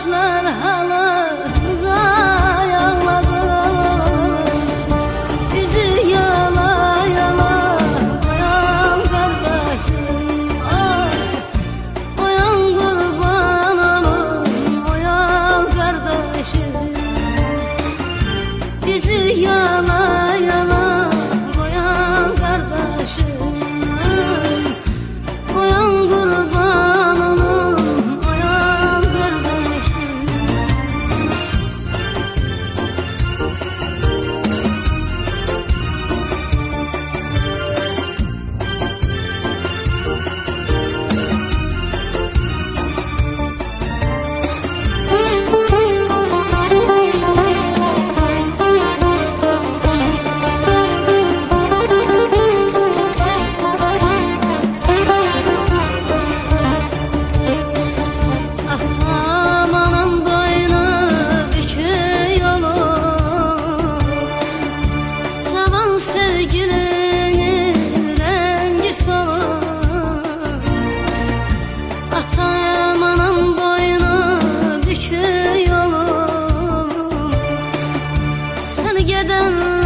kuşlar halımıza yağladı Bizi yala yala bayan kardeşim. Ay bayan kurban olun bayan kardeşim. Bizi yala Sevgilinin rengi solur Atam boynu büküyor. Sen geden